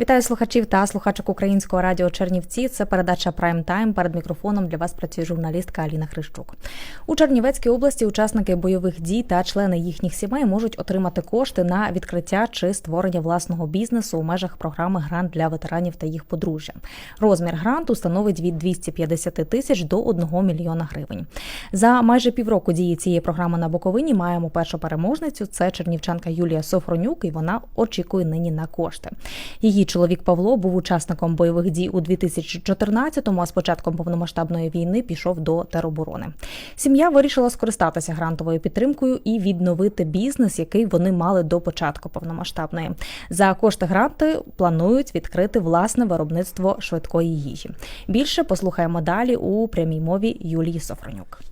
Вітаю слухачів та слухачок українського радіо Чернівці. Це передача Прайм Тайм. Перед мікрофоном для вас працює журналістка Аліна Хрищук. У Чернівецькій області учасники бойових дій та члени їхніх сімей можуть отримати кошти на відкриття чи створення власного бізнесу у межах програми Грант для ветеранів та їх подружжя. Розмір гранту становить від 250 тисяч до 1 мільйона гривень. За майже півроку дії цієї програми на Буковині маємо першу переможницю. Це чернівчанка Юлія Софронюк, і вона очікує нині на кошти. Її чоловік Павло був учасником бойових дій у 2014-му, а з початком повномасштабної війни пішов до тероборони. Сім'я вирішила скористатися грантовою підтримкою і відновити бізнес, який вони мали до початку повномасштабної. За кошти гранти планують відкрити власне виробництво швидкої їжі. Більше послухаємо далі у прямій мові Юлії Софронюк.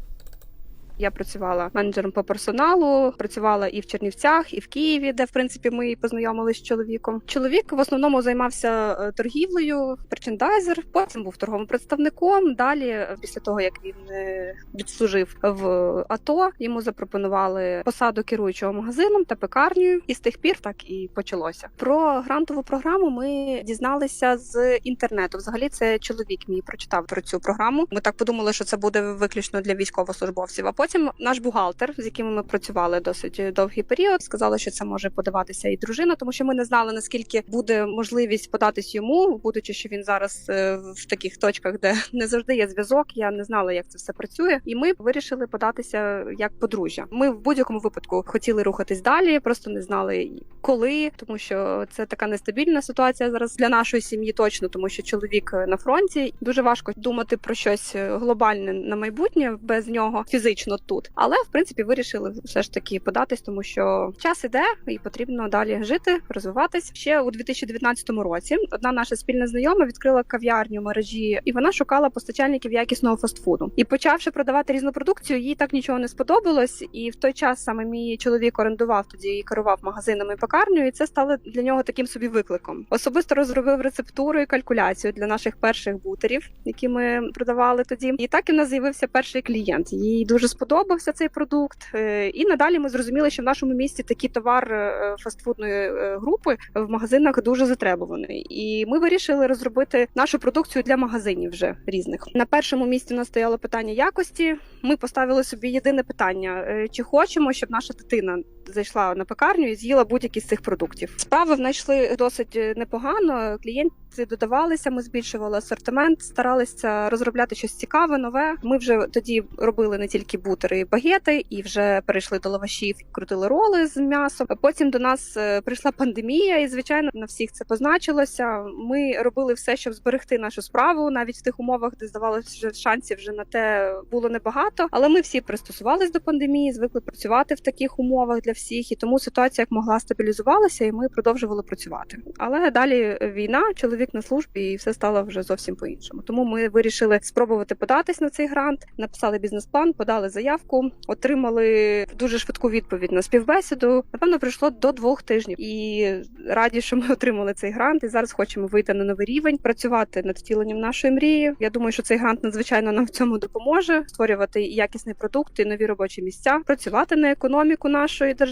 Я працювала менеджером по персоналу, працювала і в Чернівцях, і в Києві, де в принципі ми познайомилися з чоловіком. Чоловік в основному займався е, торгівлею, мерчендайзер, потім був торговим представником. Далі, е, після того як він е, відслужив в АТО, йому запропонували посаду керуючого магазином та пекарнею, і з тих пір так і почалося. Про грантову програму ми дізналися з інтернету. Взагалі, це чоловік мій прочитав про цю програму. Ми так подумали, що це буде виключно для військовослужбовців. А потім наш бухгалтер, з яким ми працювали досить довгий період, сказала, що це може подаватися і дружина, тому що ми не знали наскільки буде можливість податись йому, будучи, що він зараз е, в таких точках, де не завжди є зв'язок. Я не знала, як це все працює, і ми вирішили податися як подружжя. Ми в будь-якому випадку хотіли рухатись далі, просто не знали коли, тому що це така нестабільна ситуація зараз для нашої сім'ї, точно тому що чоловік на фронті дуже важко думати про щось глобальне на майбутнє без нього фізично тут. Але в принципі вирішили все ж таки податись, тому що час іде і потрібно далі жити, розвиватись. Ще у 2019 році одна наша спільна знайома відкрила кав'ярню мережі, і вона шукала постачальників якісного фастфуду. І почавши продавати різну продукцію, їй так нічого не сподобалось. І в той час саме мій чоловік орендував тоді і керував магазинами і і це стало для нього таким собі викликом. Особисто розробив рецептуру і калькуляцію для наших перших бутерів, які ми продавали тоді. І так і в нас з'явився перший клієнт. Їй дуже сподобався цей продукт. Е, І надалі ми зрозуміли, що в нашому місті такий товар е, фастфудної е, групи в магазинах дуже затребуваний. І ми вирішили розробити нашу продукцію для магазинів вже різних. На першому місці у нас стояло питання якості. Ми поставили собі єдине питання: чи хочемо, щоб наша дитина зайшла на пекарню і з'їла будь-які з цих продуктів. Справи знайшли досить е, непогано. Клієнти додавалися. Ми збільшували асортимент, старалися розробляти щось цікаве, нове. Ми вже тоді робили не тільки бутери і багети, і вже перейшли до лавашів, крутили роли з м'ясом. Потім до нас е, прийшла пандемія, і звичайно на всіх це позначилося. Ми робили все, щоб зберегти нашу справу, навіть в тих умовах, де здавалося, що шансів вже на те було небагато. Але ми всі пристосувались до пандемії, звикли працювати в таких умовах для всіх, і тому ситуація як могла стабілізувалася, і ми продовжували працювати. Але далі війна, чоловік на службі, і все стало вже зовсім по іншому. Тому ми вирішили спробувати податись на цей грант, написали бізнес-план, подали заявку, отримали дуже швидку відповідь на співбесіду. Напевно, прийшло до двох тижнів, і раді, що ми отримали цей грант. І зараз хочемо вийти на новий рівень, працювати над втіленням нашої мрії. Я думаю, що цей грант надзвичайно нам в цьому допоможе створювати якісний продукт і нові робочі місця, працювати на економіку нашої держави,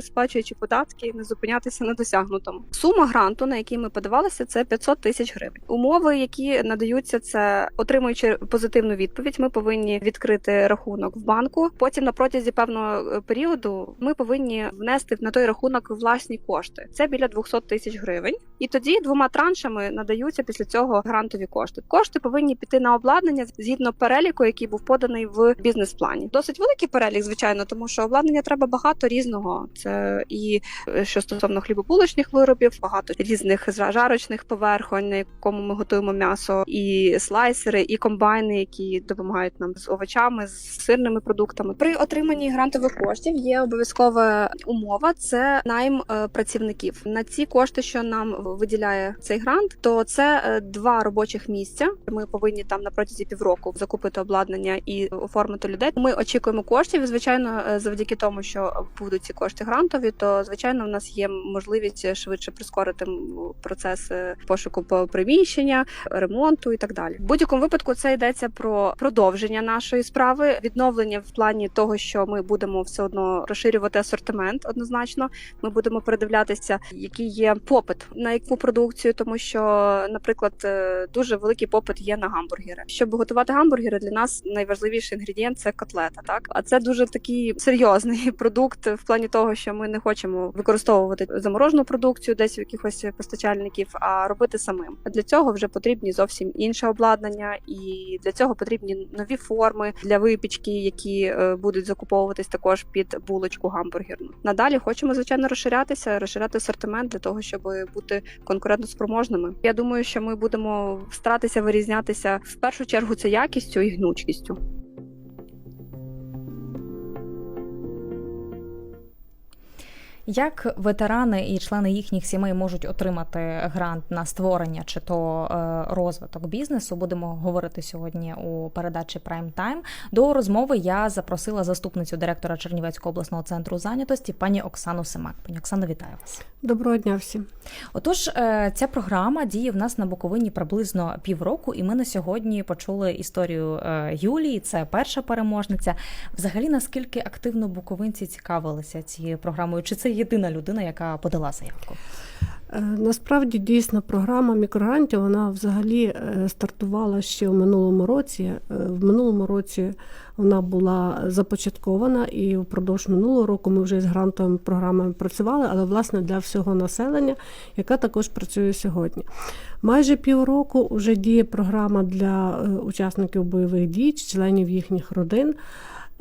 сплачуючи податки, не зупинятися на досягнутому. Сума гранту, на який ми подавалися, це 500 тисяч гривень. Умови, які надаються, це отримуючи позитивну відповідь, ми повинні відкрити рахунок в банку. Потім на протязі певного е, періоду ми повинні внести на той рахунок власні кошти. Це біля 200 тисяч гривень. І тоді двома траншами надаються після цього грантові кошти. Кошти повинні піти на обладнання згідно переліку, який був поданий в бізнес-плані. Досить великий перелік, звичайно, тому що обладнання треба багато різного. Це і е, що стосовно хлібобулочних виробів, багато різних жарочних поверхонь, на якому ми готуємо м'ясо, і слайсери, і комбайни, які допомагають нам з овочами, з сирними продуктами. При отриманні грантових коштів є обов'язкова умова це найм е, працівників. На ці кошти, що нам виділяє цей грант, то це е, два робочих місця. Ми повинні там на протязі півроку закупити обладнання і оформити людей. Ми очікуємо коштів. Звичайно, завдяки тому, що будуть ці кошти грантові, то звичайно в нас є можливість швидше прискорити процес пошуку по- приміщення, ремонту і так далі. В будь-якому випадку це йдеться про продовження нашої справи, відновлення в плані того, що ми будемо все одно розширювати асортимент. Однозначно, ми будемо передивлятися, який є попит на яку продукцію, тому що, наприклад, е, дуже великий попит є на гамбургери. Щоб готувати гамбургери, для нас найважливіший інгредієнт це котлета. Так, а це дуже такий серйозний продукт в плані того, що ми не хочемо використовувати заморожену продукцію десь у якихось постачальників, а робити самим. Для цього вже потрібні зовсім інше обладнання, і для цього потрібні нові форми для випічки, які е, будуть закуповуватись також під булочку гамбургерну. Надалі хочемо звичайно розширятися, розширяти асортимент для того, щоб бути конкурентоспроможними. Я думаю, що ми будемо старатися вирізнятися в першу чергу це якістю і гнучкістю. Як ветерани і члени їхніх сімей можуть отримати грант на створення чи то е, розвиток бізнесу? Будемо говорити сьогодні у передачі Prime Time. До розмови я запросила заступницю директора Чернівецького обласного центру зайнятості пані Оксану Семак. Пані Оксано, вітаю вас. Доброго дня всім. Отож, е, ця програма діє в нас на Буковині приблизно півроку, і ми на сьогодні почули історію е, Юлії. Це перша переможниця. Взагалі, наскільки активно буковинці цікавилися цією програмою? Чи це єдина людина, яка подала заявку? Е, Насправді дійсно програма мікрогрантів вона взагалі е, стартувала ще в минулому році. Е, В минулому році вона була започаткована, і впродовж минулого року ми вже з грантовими програмами працювали, але власне для всього населення, яка також працює сьогодні. Майже півроку вже діє програма для учасників бойових дій, членів їхніх родин.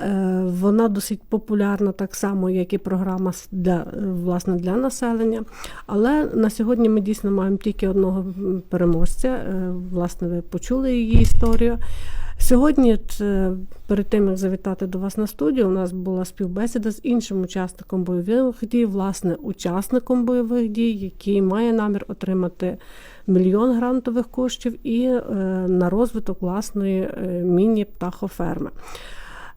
Е, Вона досить популярна так само, як і програма для, е, власне, для населення. Але на сьогодні ми дійсно маємо тільки одного переможця. Е, Власне, ви почули її історію. Сьогодні, перед тим як завітати до вас на студію, у нас була співбесіда з іншим учасником бойових дій, власне, учасником бойових дій, який має намір отримати мільйон грантових коштів і на розвиток власної міні-птахоферми.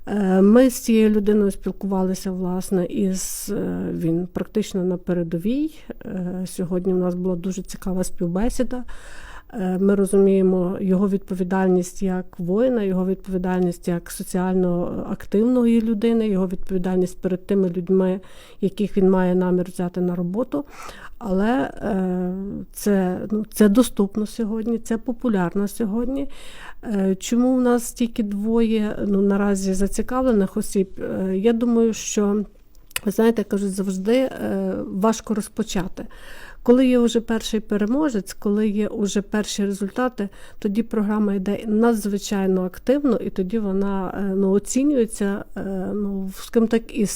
Е, Ми з цією людиною спілкувалися власне із е, він практично на передовій. Е, Сьогодні у нас була дуже цікава співбесіда. Е, Ми розуміємо його відповідальність як воїна, його відповідальність як соціально активної людини, його відповідальність перед тими людьми, яких він має намір взяти на роботу. Але е, це, ну, це доступно сьогодні, це популярно сьогодні. Е, Чому в нас тільки двоє ну, наразі зацікавлених осіб? Я думаю, що ви знаєте, кажуть, завжди важко розпочати. Коли є вже перший переможець, коли є вже перші результати, тоді програма йде надзвичайно активно, і тоді вона е, ну, оцінюється, е, ну, скажімо так, і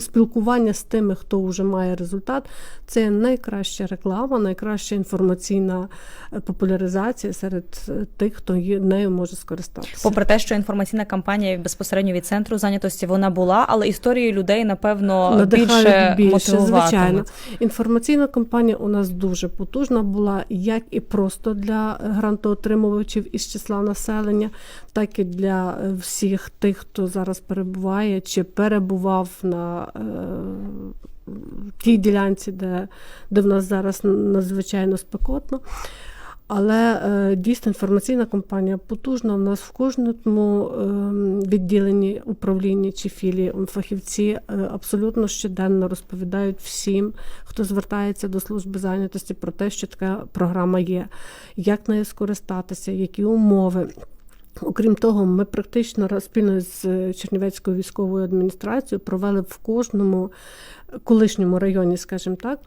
спілкування з тими, хто вже має результат. Це найкраща реклама, найкраща інформаційна е, популяризація серед тих, хто нею може скористатися. Попри те, що інформаційна кампанія безпосередньо від центру зайнятості вона була, але історії людей напевно Надихають більше, більше, мотивуватимуть. звичайно. Інформаційна кампанія у нас дуже потужна була, як і просто для грантоотримувачів із числа населення, так і для е, всіх тих, хто зараз перебуває чи перебував на е, тій ділянці, де, де в нас зараз надзвичайно спекотно. Але е, дійсно інформаційна кампанія потужна. У нас в кожному е, відділенні управління чи філії фахівці е, абсолютно щоденно розповідають всім, хто звертається до служби зайнятості про те, що така програма є, як нею скористатися, які умови. Окрім того, ми практично спільно з Чернівецькою військовою адміністрацією провели в кожному колишньому районі, скажімо так,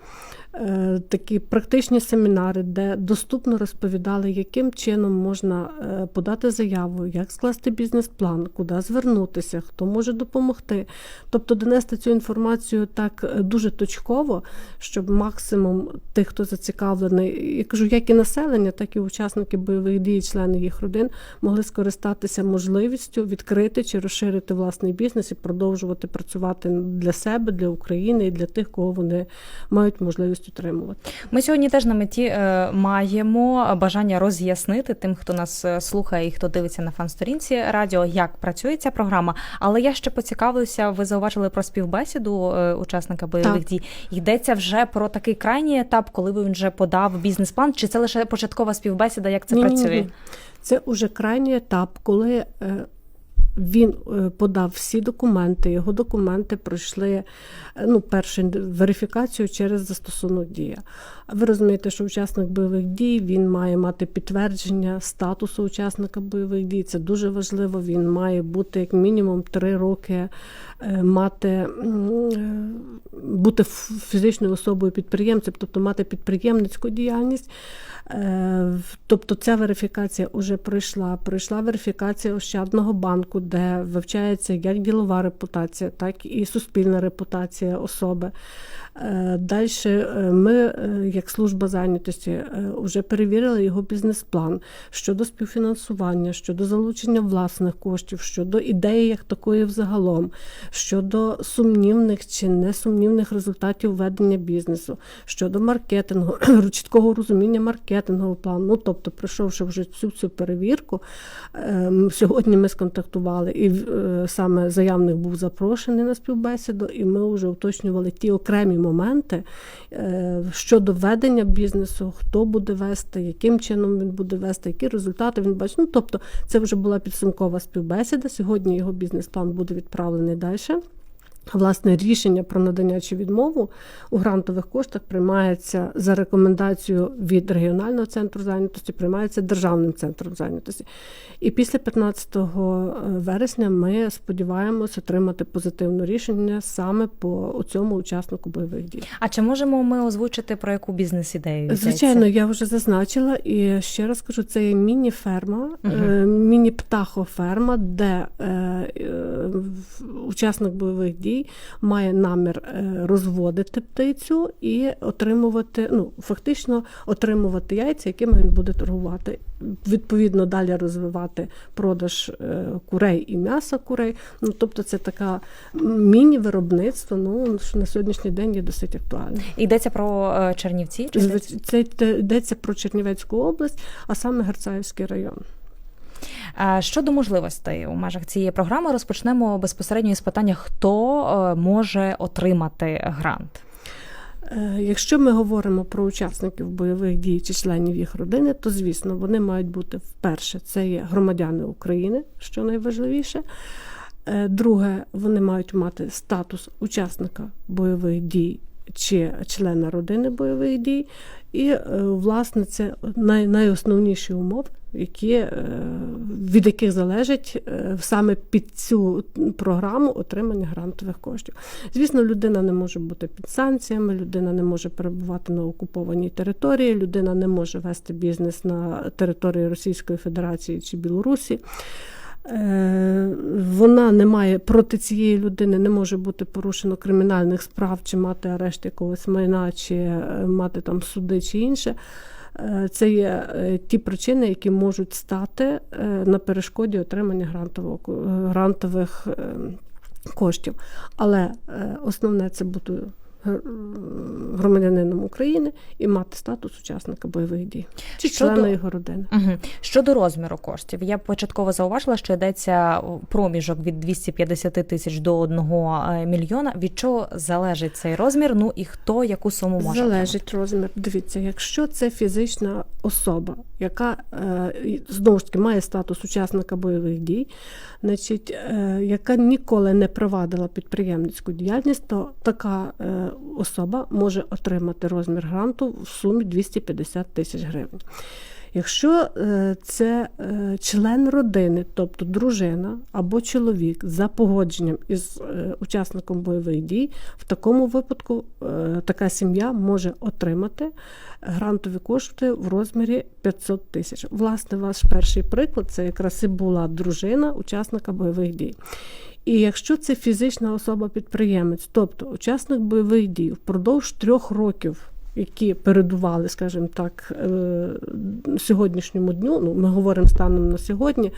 е, такі практичні семінари, де доступно розповідали, яким чином можна е, подати заяву, як скласти бізнес-план, куди звернутися, хто може допомогти. Тобто донести цю інформацію так е, дуже точково, щоб максимум тих, хто зацікавлений, я кажу, як і населення, так і учасники бойових дій, члени їх родин, могли скористатися можливістю відкрити чи розширити власний бізнес і продовжувати працювати для себе, для України, України і для тих, кого вони мають можливість отримувати. Ми сьогодні теж на меті е, маємо бажання роз'яснити тим, хто нас е, слухає і хто дивиться на фан-сторінці радіо, як працює ця програма. Але я ще поцікавлюся, ви зауважили про співбесіду е, учасника бойових Так. дій. Йдеться вже про такий крайній етап, коли він вже подав бізнес-план, чи це лише початкова співбесіда, як це Ні-ні-ні. працює? Це уже крайній етап, коли він е, подав всі документи, його документи пройшли е, ну, перше верифікацію через застосунок дія. Ви розумієте, що учасник бойових дій він має мати підтвердження статусу учасника бойових дій. Це дуже важливо. Він має бути як мінімум три роки е, мати бути фізичною особою підприємцем, тобто мати підприємницьку діяльність. Е, Тобто ця верифікація вже пройшла. Пройшла верифікація Ощадного банку, де вивчається як ділова репутація, так і суспільна репутація особи. Далі ми, е, як служба зайнятості, вже перевірили його бізнес-план щодо співфінансування, щодо залучення власних коштів, щодо ідеї як такої взагалом, щодо сумнівних чи несумнівних результатів ведення бізнесу, щодо маркетингу, чіткого розуміння маркетингового плану. Ну, тобто, пройшовши вже цю цю перевірку, сьогодні ми сконтактували, і е, саме заявник був запрошений на співбесіду, і ми вже уточнювали ті окремі моменти е, щодо ведення бізнесу, хто буде вести, яким чином він буде вести, які результати він бачить. Ну, тобто, це вже була підсумкова співбесіда. Сьогодні його бізнес-план буде відправлений далі. Власне, рішення про надання чи відмову у грантових коштах приймається за рекомендацією від регіонального центру зайнятості, приймається державним центром зайнятості. І після 15 вересня ми сподіваємося отримати позитивне рішення саме по цьому учаснику бойових дій. А чи можемо ми озвучити про яку бізнес-ідею? Звичайно, я вже зазначила, і ще раз кажу, це є міні-ферма, е, міні-птахоферма, де е, е, учасник бойових дій має намір е, розводити птицю і отримувати, ну фактично отримувати яйця, якими він буде торгувати. Відповідно, далі розвивати продаж е, курей і м'яса курей. Ну тобто, це така міні-виробництво. Ну що на сьогоднішній день є досить актуальне. Йдеться про е, Чернівці? Чи Це йдеться про Чернівецьку область, а саме Герцаївський район. Щодо можливостей у межах цієї програми розпочнемо безпосередньо із питання, хто е, може отримати грант. Е, Якщо ми говоримо про учасників бойових дій чи членів їх родини, то звісно вони мають бути вперше, це є громадяни України, що найважливіше. Е, Друге, вони мають мати статус учасника бойових дій чи члена родини бойових дій. І, власне, це най, найосновніші умови, які, е, від яких залежить е, саме під цю програму отримання грантових коштів. Звісно, людина не може бути під санкціями, людина не може перебувати на окупованій території, людина не може вести бізнес на території Російської Федерації чи Білорусі. Е, Вона не має проти цієї людини не може бути порушено кримінальних справ, чи мати арешт якогось майна, чи мати там суди чи інше. Е, Це є е, ті причини, які можуть стати е, на перешкоді отримання грантового грантових е, коштів. Але основне це гр- громадянином України і мати статус учасника бойових дій чи Щодо- члена його родини. Угу. Щодо розміру коштів, я початково зауважила, що йдеться проміжок від 250 тисяч до 1 мільйона. Від чого залежить цей розмір? Ну і хто яку суму може Залежить розмір. Дивіться, якщо це фізична особа, яка е, знову ж таки має статус учасника бойових дій, значить, е, яка ніколи не провадила підприємницьку діяльність, то така е, особа може отримати розмір гранту в сумі 250 тисяч гривень. Якщо е, це е, член родини, тобто дружина або чоловік за погодженням із е, учасником бойових дій, в такому випадку така сім'я може отримати грантові кошти в розмірі 500 тисяч. Власне, ваш перший приклад це якраз і була дружина учасника бойових дій. І якщо це фізична особа-підприємець, тобто учасник бойових дій впродовж трьох років які передували, скажімо так, е, сьогоднішньому дню. Ну, ми говоримо станом на сьогодні,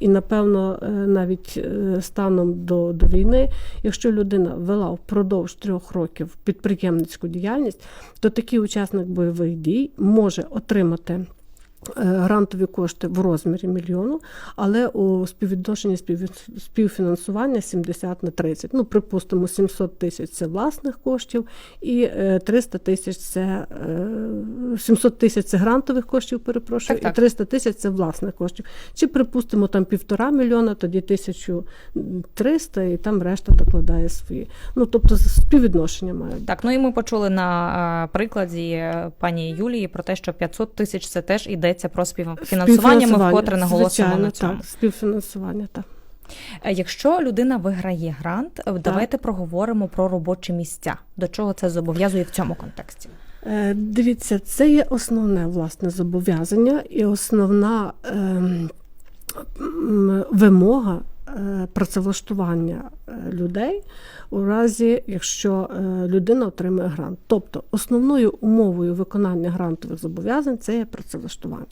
і напевно е, навіть е, станом до, до війни, якщо людина вела впродовж трьох років підприємницьку діяльність, то такий учасник бойових дій може отримати. Е, Грантові кошти в розмірі мільйону, але у співвідношенні співфінансування 70 на 30. Ну, припустимо, 700 тисяч це власних коштів, і е, 300 тисяч це е, 700 тисяч це грантових коштів, перепрошую, Так, так. і 300 тисяч це власних коштів. Чи припустимо там півтора мільйона, тоді 1300, і там решта докладає свої. Ну тобто співвідношення мають. Так, ну і ми почули на е, прикладі е, пані Юлії про те, що 500 тисяч це теж йдеться про співфінансування. Ми вкотре наголосимо на цьому. Так, співфінансування, так. Е, Якщо людина виграє грант, так. давайте проговоримо про робочі місця. До чого це зобов'язує в цьому контексті? Е, Дивіться, це є основне власне зобов'язання і основна ем, вимога е, працевлаштування е, людей у разі, якщо е, людина отримує грант. Тобто основною умовою виконання грантових зобов'язань це є працевлаштування.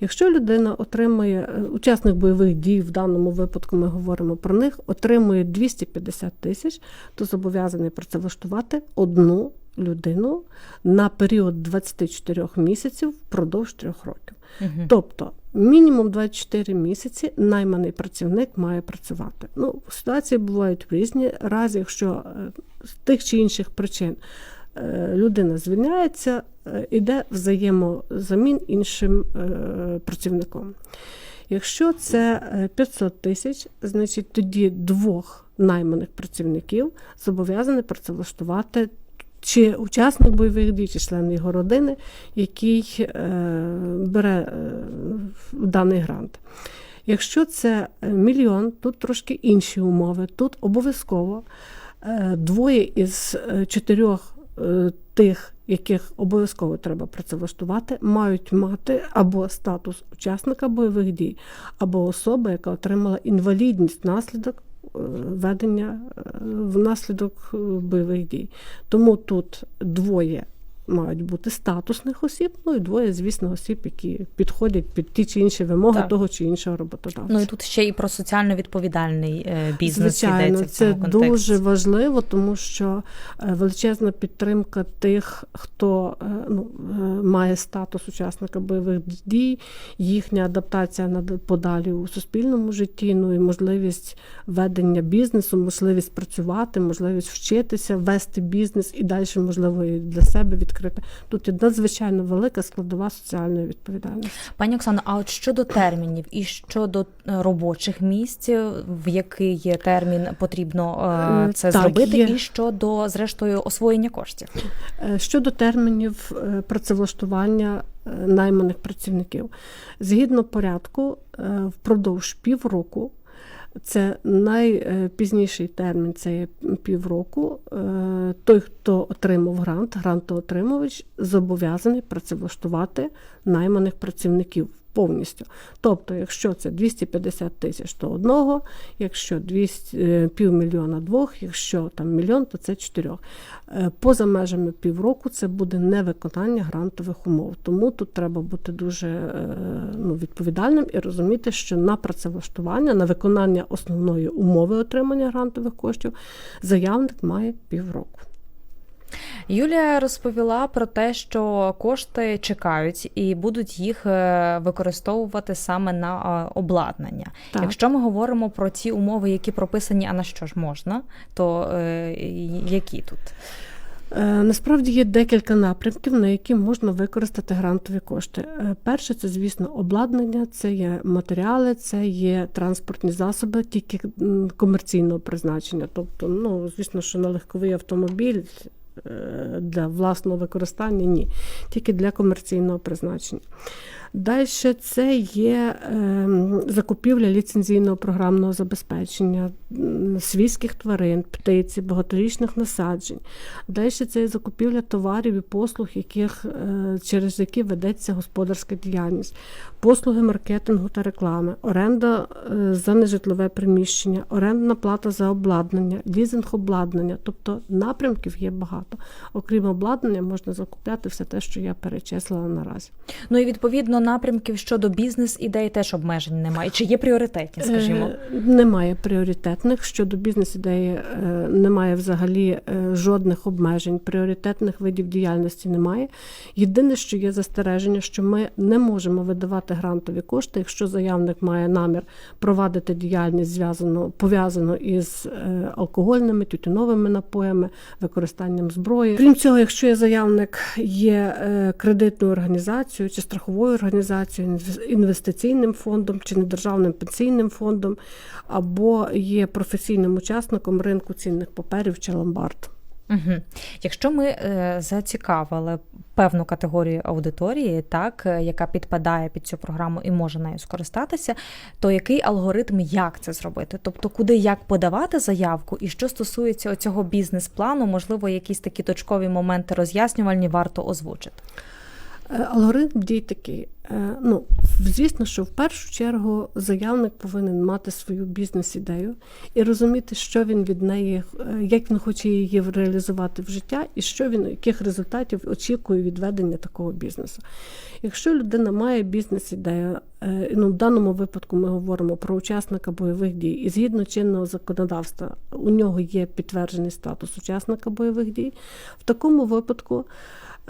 Якщо людина отримує е, учасник бойових дій, в даному випадку ми говоримо про них, отримує 250 тисяч, то зобов'язаний працевлаштувати одну людину на період 24 місяців впродовж трьох років. Мгм. Тобто мінімум 24 місяці найманий працівник має працювати. Ну, ситуації бувають різні. Раз, якщо е, з тих чи інших причин е, людина звільняється, е, іде взаємозамін іншим працівником. Якщо це е, 500 тисяч, значить тоді двох найманих працівників зобов'язані працевлаштувати чи учасник бойових дій, чи член його родини, який е, бере е, даний грант. Якщо це е, мільйон, тут трошки інші умови. Тут обов'язково двоє із чотирьох тих, яких обов'язково треба працевлаштувати, мають мати або статус учасника бойових дій, або особа, яка отримала інвалідність внаслідок ведення е, внаслідок бойових дій. Тому тут двоє мають бути статусних осіб, ну і двоє, звісно, осіб, які підходять під ті чи інші вимоги Так. того чи іншого роботодавця. Ну і тут ще і про соціально відповідальний е, бізнес Звичайно, йдеться в це контексті. дуже важливо, тому що е, величезна підтримка тих, хто е, ну, має статус учасника бойових дій, їхня адаптація на подалі у суспільному житті, ну і можливість ведення бізнесу, можливість працювати, можливість вчитися, вести бізнес і далі, можливо, і для себе відкрити. Тут є надзвичайно велика складова соціальної відповідальності. Пані Оксано, а от щодо термінів і щодо е, робочих місць, в який є термін потрібно е, Е, це так, зробити, є. і щодо зрештою освоєння коштів? Е, Щодо термінів е, працевлаштування е, найманих працівників, згідно порядку, е, впродовж півроку, це найпізніший термін, це є півроку. е, Той, хто отримав грант, грантоотримувач, зобов'язаний працевлаштувати найманих працівників повністю. Тобто, якщо це 250 тисяч, то одного, якщо 200, е, півмільйона двох, якщо там мільйон, то це чотирьох. Е, Поза межами півроку це буде невиконання грантових умов. Тому тут треба бути дуже е, ну, відповідальним і розуміти, що на працевлаштування, на виконання основної умови отримання грантових коштів заявник має півроку. Юлія розповіла про те, що кошти чекають і будуть їх е, використовувати саме на е, обладнання. Так. Якщо ми говоримо про ті умови, які прописані, а на що ж можна, то е, які тут? Е, Насправді є декілька напрямків, на які можна використати грантові кошти. Перше, це, звісно, обладнання, це є матеріали, це є транспортні засоби, тільки комерційного призначення. Тобто, ну, звісно, що на легковий автомобіль для власного використання ні, тільки для комерційного призначення. Далі це є ем, закупівля ліцензійного програмного забезпечення свійських тварин, птиці, багаторічних насаджень. Далі це є закупівля товарів і послуг, яких, е, через які ведеться господарська діяльність, послуги маркетингу та реклами, оренда е, за нежитлове приміщення, орендна плата за обладнання, лізинг обладнання. Тобто напрямків є багато. Окрім обладнання, можна закупляти все те, що я перечислила наразі. Ну і відповідно напрямків щодо бізнес-ідей теж обмежень немає. Чи є пріоритетні, скажімо? Е, Немає пріоритетних. Щодо бізнес-ідеї е, немає взагалі е, жодних обмежень. Пріоритетних видів діяльності немає. Єдине, що є застереження, що ми не можемо видавати грантові кошти, якщо заявник має намір провадити діяльність зв'язану пов'язану із алкогольними, тютюновими напоями, використанням зброї. Крім цього, якщо є заявник є кредитною організацією чи страховою організацією, інвес- інвестиційним фондом чи недержавним пенсійним фондом, або є професійним учасником ринку цінних паперів чи ломбард. Угу. Якщо ми е, зацікавили певну категорію аудиторії, так е, яка підпадає під цю програму і може нею скористатися, то який алгоритм, як це зробити? Тобто, куди як подавати заявку, і що стосується цього бізнес-плану, можливо, якісь такі точкові моменти роз'яснювальні варто озвучити. Е, Алгоритм дій такий. Е, Ну, звісно, що в першу чергу заявник повинен мати свою бізнес-ідею і розуміти, що він від неї, е, як він хоче її реалізувати в життя, і що він, яких результатів очікує від ведення такого бізнесу. Якщо людина має бізнес-ідею, ну в даному випадку ми говоримо про учасника бойових дій, і згідно чинного законодавства, у нього є підтверджений статус учасника бойових дій, в такому випадку.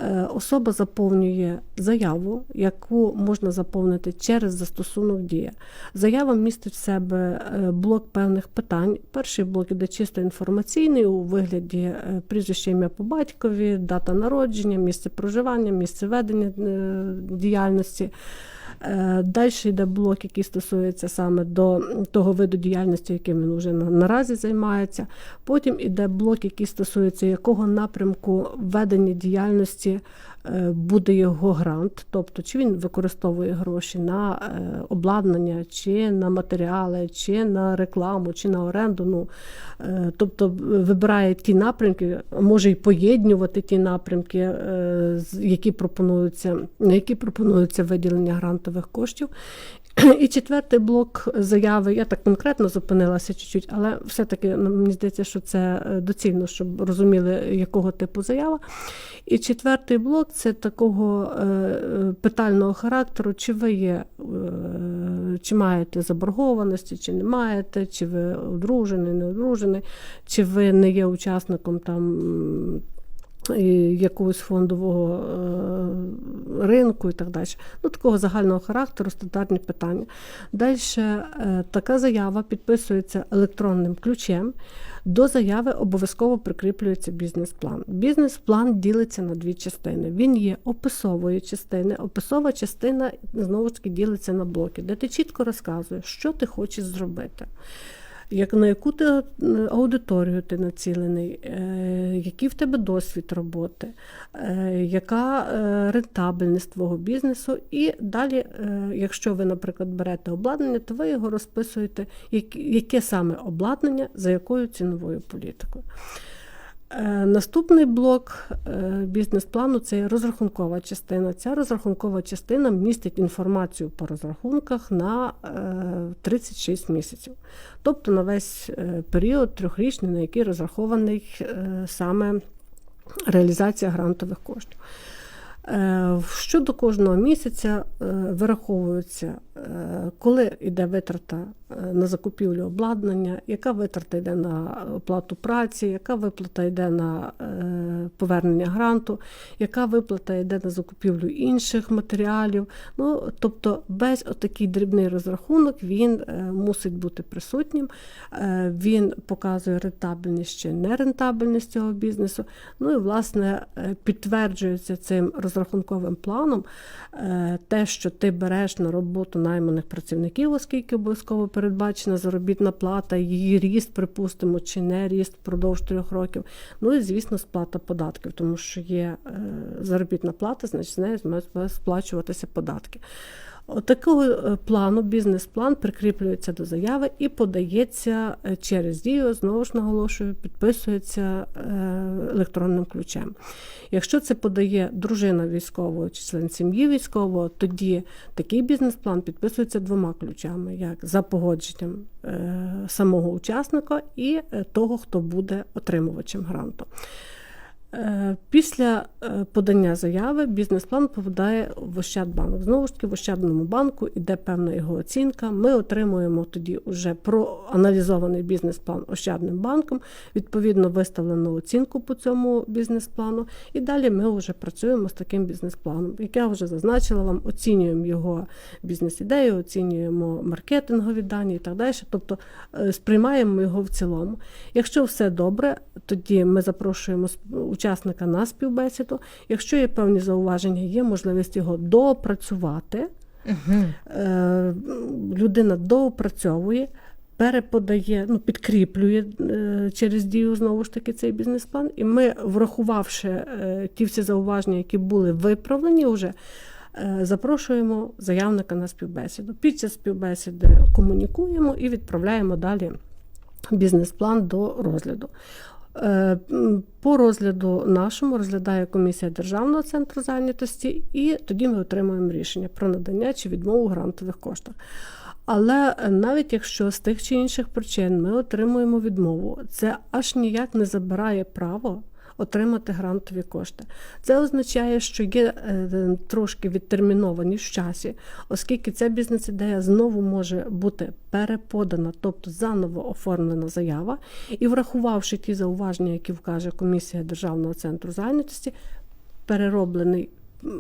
Е, Особа заповнює заяву, яку можна заповнити через застосунок дія. Заява містить в себе е, блок певних питань. Перший блок іде чисто інформаційний у вигляді прізвища ім'я по батькові, дата народження, місце проживання, місце ведення е, діяльності. Е, Далі йде блок, який стосується саме до того виду діяльності, яким він вже наразі займається. Потім іде блок, який стосується якого напрямку ведення діяльності буде його грант, тобто чи він використовує гроші на е, обладнання, чи на матеріали, чи на рекламу, чи на оренду. Ну, е, тобто вибирає ті напрямки, може й поєднувати ті напрямки, е, які пропонуються, на які пропонуються виділення грантових коштів. І четвертий блок заяви, я так конкретно зупинилася чуть-чуть, але все-таки ну, мені здається, що це е, доцільно, щоб розуміли, якого типу заява. І четвертий блок це такого е, питального характеру, чи ви є, е, чи маєте заборгованості, чи не маєте, чи ви одружений, не одружений, чи ви не є учасником там. Якогось фондового е, ринку і так далі. Ну, такого загального характеру, стандартні питання. Далі е, така заява підписується електронним ключем. До заяви обов'язково прикріплюється бізнес-план. Бізнес-план ділиться на дві частини. Він є описової частини. Описова частина знову ж таки ділиться на блоки, де ти чітко розказуєш, що ти хочеш зробити як на яку ти е, аудиторію ти націлений, е, який в тебе досвід роботи, е, яка рентабельність твого бізнесу. І далі, якщо ви, наприклад, берете обладнання, то ви його розписуєте, яке саме обладнання, за якою ціновою політикою. Е, Наступний блок е, бізнес-плану це розрахункова частина. Ця розрахункова частина містить інформацію по розрахунках на е, 36 місяців, тобто на весь е, період трьохрічний, на який розрахований е, саме реалізація грантових коштів. Е, Щодо кожного місяця е, вираховується, е, коли йде витрата е, на закупівлю обладнання, яка витрата йде на оплату праці, яка виплата йде на е, повернення гранту, яка виплата йде на закупівлю інших матеріалів. Ну, тобто, весь отакий дрібний розрахунок він е, мусить бути присутнім. Е, Він показує рентабельність чи нерентабельність цього бізнесу. Ну і власне е, підтверджується цим розрахунковим планом е, те, що ти береш на роботу найманих працівників, оскільки обов'язково передбачена заробітна плата, її ріст, припустимо, чи не ріст впродовж трьох років. Ну і звісно, сплата податків, тому що є е, заробітна плата, значить з нею сплачуватися податки. Такого е, плану, бізнес-план прикріплюється до заяви і подається е, через дію, знову ж наголошую, підписується е, електронним ключем. Якщо це подає дружина військового чи член сім'ї військового, тоді такий бізнес-план підписується двома ключами: як за погодженням самого учасника і того, хто буде отримувачем гранту. Е, Після е, подання заяви бізнес-план попадає в Ощадбанк. Знову ж таки, в Ощадному банку іде певна його оцінка. Ми отримуємо тоді вже проаналізований бізнес-план Ощадним банком, відповідно виставлену оцінку по цьому бізнес-плану. І далі ми вже працюємо з таким бізнес-планом. Як я вже зазначила вам, оцінюємо його бізнес-ідею, оцінюємо маркетингові дані і так далі. Тобто е, сприймаємо його в цілому. Якщо все добре, тоді ми запрошуємо учасника на співбесіду. Якщо є певні зауваження, є можливість його доопрацювати. Угу. Е, Людина доопрацьовує. Переподає, ну підкріплює е, через дію знову ж таки цей бізнес-план. І ми, врахувавши е, ті всі зауваження, які були виправлені, вже е, запрошуємо заявника на співбесіду. Під час співбесіди комунікуємо і відправляємо далі бізнес-план до розгляду. Е, По розгляду нашому розглядає комісія Державного центру зайнятості, і тоді ми отримуємо рішення про надання чи відмову грантових коштах. Але е, навіть якщо з тих чи інших причин ми отримуємо відмову, це аж ніяк не забирає право отримати грантові кошти. Це означає, що є е, трошки відтермінованість в часі, оскільки ця бізнес-ідея знову може бути переподана, тобто заново оформлена заява, і врахувавши ті зауваження, які вкаже комісія Державного центру зайнятості, перероблений.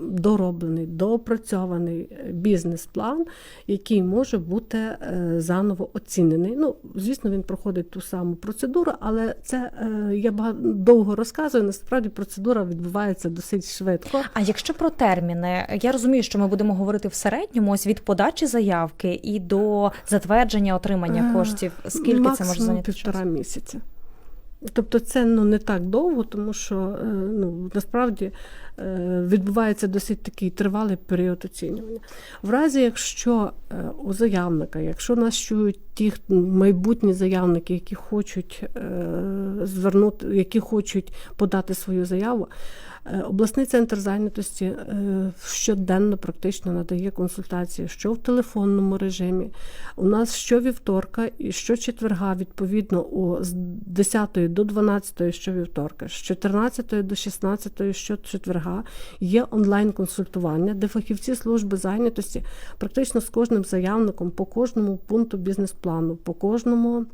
Дороблений, доопрацьований е, бізнес-план, який може бути е, заново оцінений. Ну, звісно, він проходить ту саму процедуру, але це е, я багато довго розказую. Насправді процедура відбувається досить швидко. А якщо про терміни, я розумію, що ми будемо говорити в середньому ось від подачі заявки і до затвердження отримання Е, коштів. Скільки це може Максимум зайняти півтора місяця. Тобто це ну, не так довго, тому що е, ну, насправді е, відбувається досить такий тривалий період оцінювання. В разі, якщо е, у заявника, якщо нас чують ті майбутні заявники, які хочуть звернути, які хочуть подати свою заяву, обласний центр зайнятості е, щоденно практично надає консультації, що в телефонному режимі. У нас щовівторка і щочетверга, відповідно, у з 10 до 12 щовівторка, з 14 до 16 щочетверга є онлайн-консультування, де фахівці служби зайнятості практично з кожним заявником по кожному пункту бізнес-плану, по кожному.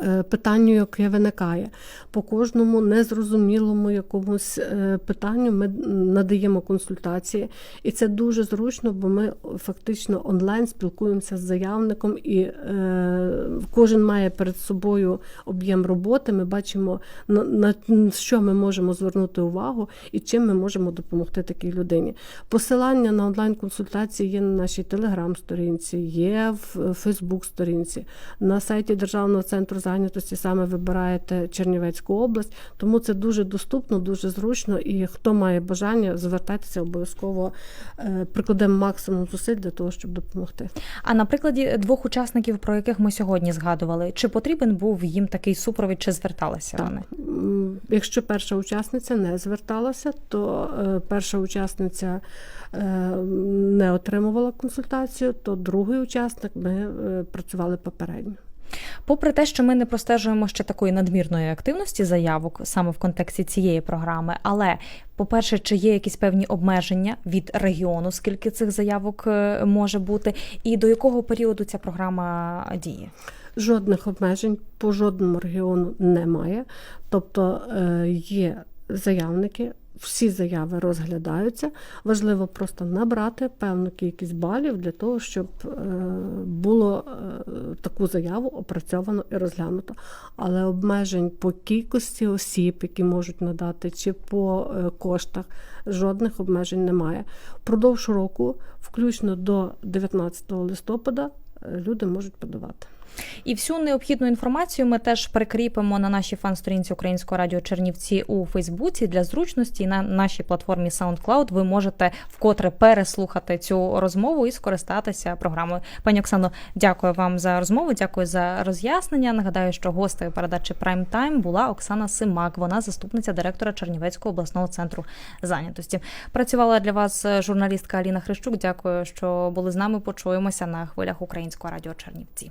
Е, Питанню, яке виникає, по кожному незрозумілому якомусь е, питанню ми надаємо консультації, і це дуже зручно, бо ми фактично онлайн спілкуємося з заявником, і е, кожен має перед собою об'єм роботи. Ми бачимо на, що ми можемо звернути увагу і чим ми можемо допомогти такій людині. Посилання на онлайн-консультації є на нашій телеграм-сторінці, є в Фейсбук-сторінці, на сайті Державного центру зайнятості саме вибираєте Чернівецьку область, тому це дуже доступно, дуже зручно. І хто має бажання, звертайтеся обов'язково е, прикладемо максимум зусиль для того, щоб допомогти. А на прикладі двох учасників, про яких ми сьогодні згадували, чи потрібен був їм такий супровід, чи зверталися Так. вони? Якщо перша учасниця не зверталася, то е, перша учасниця е, не отримувала консультацію, то другий учасник ми працювали попередньо. Попри те, що ми не простежуємо ще такої надмірної активності заявок саме в контексті цієї програми, але по-перше, чи є якісь певні обмеження від регіону, скільки цих заявок е, може бути, і до якого періоду ця програма діє? Жодних обмежень по жодному регіону немає. Тобто е, є заявники, всі заяви розглядаються. Важливо просто набрати певну кількість балів для того, щоб е, було е, таку заяву опрацьовано і розглянуто. Але обмежень по кількості осіб, які можуть надати, чи по е, коштах, жодних обмежень немає. Впродовж року, включно до 19 листопада, люди можуть подавати. І всю необхідну інформацію ми теж прикріпимо на нашій фан-сторінці Українського радіо Чернівці у Фейсбуці для зручності. На нашій платформі SoundCloud ви можете вкотре переслухати цю розмову і скористатися програмою. Пані Оксано, дякую вам за розмову. Дякую за роз'яснення. Нагадаю, що гостею передачі Prime Time була Оксана Симак. Вона заступниця директора Чернівецького обласного центру зайнятості. Працювала для вас журналістка Аліна Хрищук. Дякую, що були з нами. Почуємося на хвилях Українського радіо Чернівці.